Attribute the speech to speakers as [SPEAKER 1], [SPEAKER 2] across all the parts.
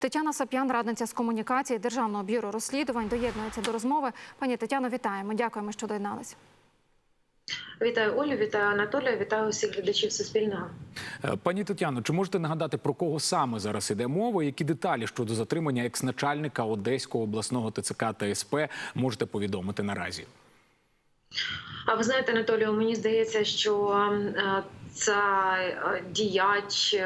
[SPEAKER 1] Тетяна Сап'ян, радниця з комунікації Державного бюро розслідувань, доєднується до розмови. Пані Тетяно, вітаємо. Дякуємо, що доєдналися.
[SPEAKER 2] Вітаю Олю, вітаю Анатолія, вітаю усіх глядачів Суспільного.
[SPEAKER 3] Е, Пані Тетяно, чи можете нагадати про кого саме зараз іде мова? Які деталі щодо затримання екс-начальника Одеського обласного ТЦК та СП можете повідомити наразі?
[SPEAKER 2] А ви знаєте, Анатолію, мені здається, що е, це е, діяч,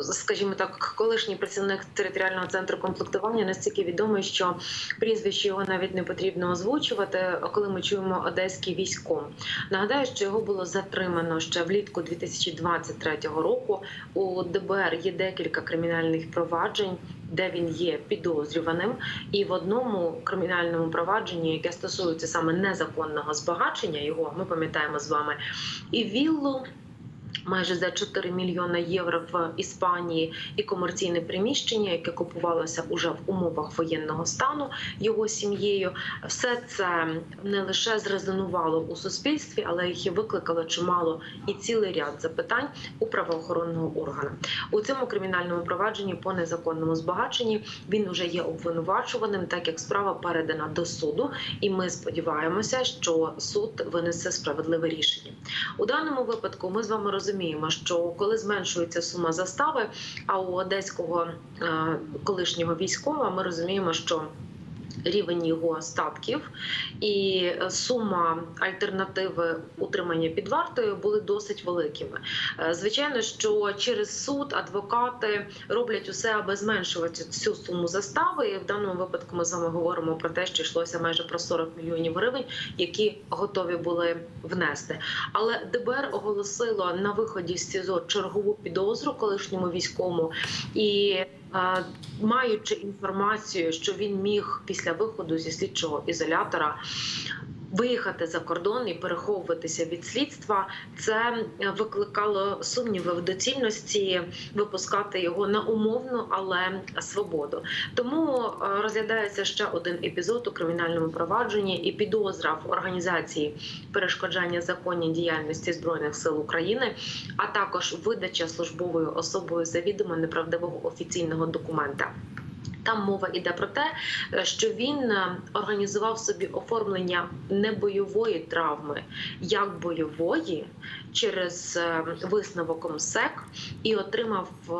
[SPEAKER 2] скажімо так, колишній працівник територіального центру комплектування настільки відомий, що прізвище його навіть не потрібно озвучувати, коли ми чуємо одеський військом. Нагадаю, що його було затримано ще влітку 2023 року. У ДБР є декілька кримінальних проваджень. Де він є підозрюваним, і в одному кримінальному провадженні, яке стосується саме незаконного збагачення, його ми пам'ятаємо з вами, і віллу майже за 4 мільйони євро в Іспанії і комерційне приміщення, яке купувалося уже в умовах воєнного стану його сім'єю. Все це не лише зрезонувало у суспільстві, але їх і викликало чимало і цілий ряд запитань у правоохоронного органу. У цьому кримінальному провадженні по незаконному збагаченні він уже є обвинувачуваним, так як справа передана до суду, і ми сподіваємося, що суд винесе справедливе рішення. У даному випадку ми з вами розуміємо, що коли зменшується сума застави, а у одеського е, колишнього військова ми розуміємо, що Рівень його статків і сума альтернативи утримання під вартою були досить великими. Е, Звичайно, що через суд адвокати роблять усе, аби зменшувати цю суму застави. І в даному випадку ми з вами говоримо про те, що йшлося майже про 40 мільйонів гривень, які готові були внести. Але ДБР оголосило на виході з СІЗО чергову підозру колишньому військовому і. Маючи інформацію, що він міг після виходу зі слідчого ізолятора виїхати за кордон і переховуватися від слідства, це викликало сумніви в доцільності випускати його на умовну, але свободу. Тому е, розглядається ще один епізод у кримінальному провадженні і підозра в організації перешкоджання законній діяльності збройних сил України, а також видача службовою особою завідомо неправдивого офіційного документа. Там мова йде про те, що він е, організував собі оформлення небойової травми як бойової через е, висновок МСЕК і отримав е,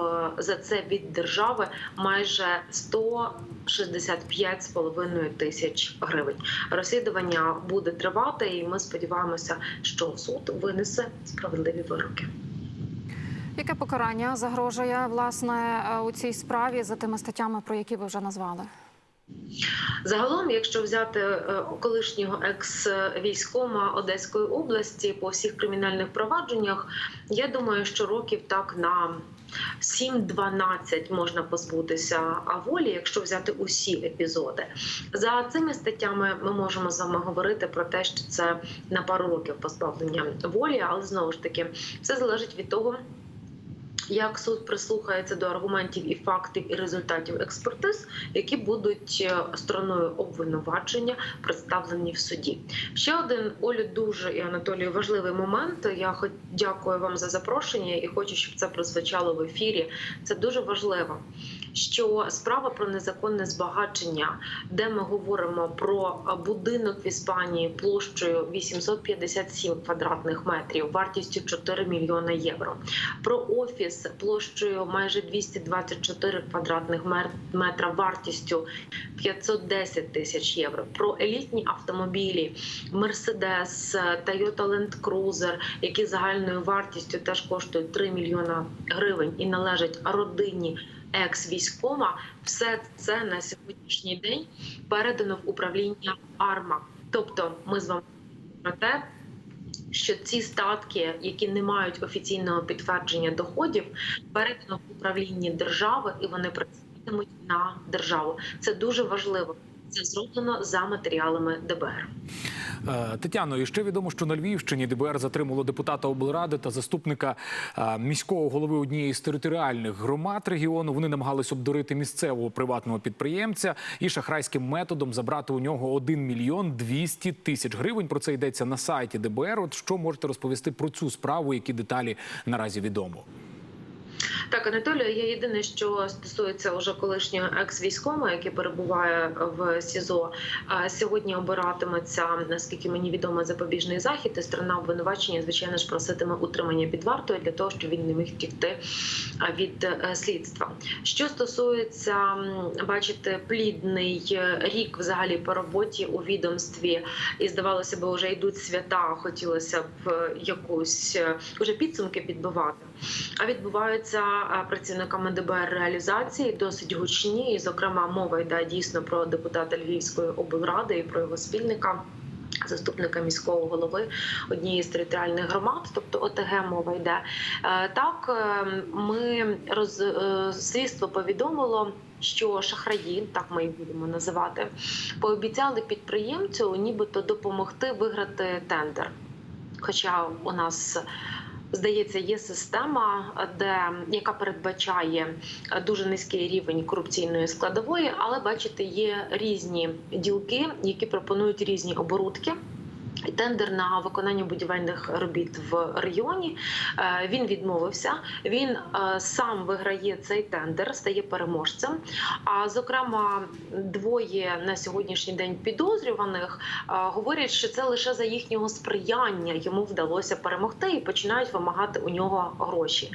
[SPEAKER 2] за це від держави майже 165,5 тисяч гривень. Розслідування буде тривати, і ми сподіваємося, що суд винесе справедливі вироки.
[SPEAKER 1] Яке покарання загрожує власне у цій справі за тими статтями, про які ви вже назвали?
[SPEAKER 2] Загалом, якщо взяти е, колишнього екс-військома Одеської області по всіх кримінальних провадженнях, я думаю, що років так на 7-12 можна позбутися волі, якщо взяти усі епізоди. За цими статтями ми можемо з вами говорити про те, що це на пару років позбавлення волі, але знову ж таки все залежить від того. Як суд прислухається до аргументів і фактів і результатів експертиз, які будуть стороною обвинувачення представлені в суді? Ще один Олі дуже і Анатолію важливий момент. Я хоч дякую вам за запрошення і хочу, щоб це прозвучало в ефірі. Це дуже важливо. Що справа про незаконне збагачення, де ми говоримо про будинок в Іспанії площею 857 квадратних метрів, вартістю 4 мільйони євро, про офіс площею майже 224 квадратних метра вартістю 510 тисяч євро. Про елітні автомобілі Mercedes, Toyota Land Cruiser, які загальною вартістю теж коштують 3 мільйона гривень і належать родині екс-військова. Все це на сьогоднішній день передано в управління АРМА. Тобто, ми з вами про те що ці статки, які не мають офіційного підтвердження доходів, передано в управлінні держави і вони працюватимуть на державу. Це дуже важливо. Це зроблено за матеріалами ДБР.
[SPEAKER 3] Е, Тетяно, і ще відомо, що на Львівщині ДБР затримало депутата облради та заступника е, міського голови однієї з територіальних громад регіону. Вони намагались обдурити місцевого приватного підприємця і шахрайським методом забрати у нього 1 мільйон 200 тисяч гривень. Про це йдеться на сайті ДБР. От що можете розповісти про цю справу? Які деталі наразі відомо?
[SPEAKER 2] Так, Анатолію, я єдине, що стосується уже колишнього екс-військового, який перебуває в СІЗО, сьогодні обиратиметься, наскільки мені відомо, запобіжний захід, і сторона обвинувачення, звичайно ж, проситиме утримання під вартою для того, щоб він не міг втікти а, від е, слідства. Що стосується, бачите, плідний е, рік взагалі по роботі у відомстві, і здавалося б, вже йдуть свята, хотілося б е, якусь уже підсумки підбивати. А відбуваються а, працівниками ДБР реалізації досить гучні. І, зокрема, мова йде дійсно про депутата Львівської облради і про його спільника. Заступника міського голови однієї з територіальних громад, тобто ОТГ мова йде. Е, Так, е, ми роз е, слідство повідомило, що шахраї, так ми їх будемо називати, пообіцяли підприємцю, нібито допомогти виграти тендер. Хоча у нас здається, є система, де яка передбачає дуже низький рівень корупційної складової, але бачите, є різні ділки, які пропонують різні оборудки. Тендер на виконання будівельних робіт в районі е, він відмовився. Він е, сам виграє цей тендер, стає переможцем. А зокрема, двоє на сьогоднішній день підозрюваних е, говорять, що це лише за їхнього сприяння йому вдалося перемогти і починають вимагати у нього гроші.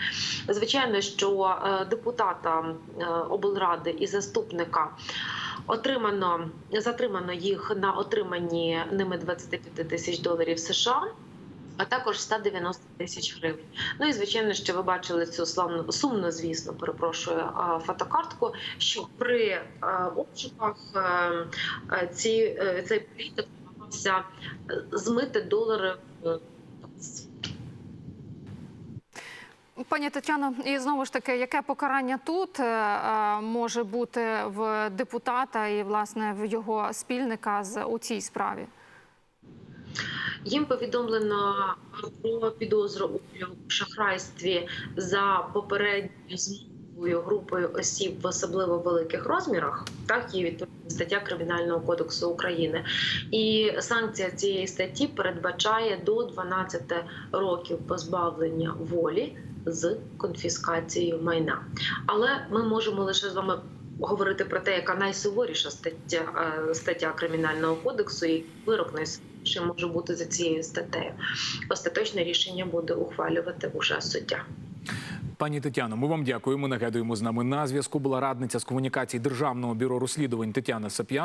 [SPEAKER 2] Звичайно, що депутата облради і заступника. Отримано затримано їх на отриманні ними 25 тисяч доларів США. А також 190 тисяч гривень. Ну і звичайно, що ви бачили цю славну сумно, звісно, перепрошую фотокартку. Що при обшуках а, а, ці е, цей політик намагався е, змити долари в
[SPEAKER 1] Пані Тетяно, і знову ж таки, яке покарання тут е, е, може бути в депутата і власне в його спільника у цій справі?
[SPEAKER 2] Їм повідомлено про підозру у шахрайстві за попередньою змовою групою осіб в особливо великих розмірах. Так є відповідна стаття Кримінального кодексу України, і санкція цієї статті передбачає до 12 років позбавлення волі з конфіскацією майна. Але ми можемо лише з вами говорити про те, яка найсуворіша стаття е, стаття кримінального кодексу, і вирок найсуворіший може бути за цією статтею. Остаточне рішення буде ухвалювати уже суддя.
[SPEAKER 3] Пані Тетяно, ми вам дякуємо. Нагадуємо, з нами на зв'язку була радниця з комунікації Державного бюро розслідувань Тетяна Сап'ян.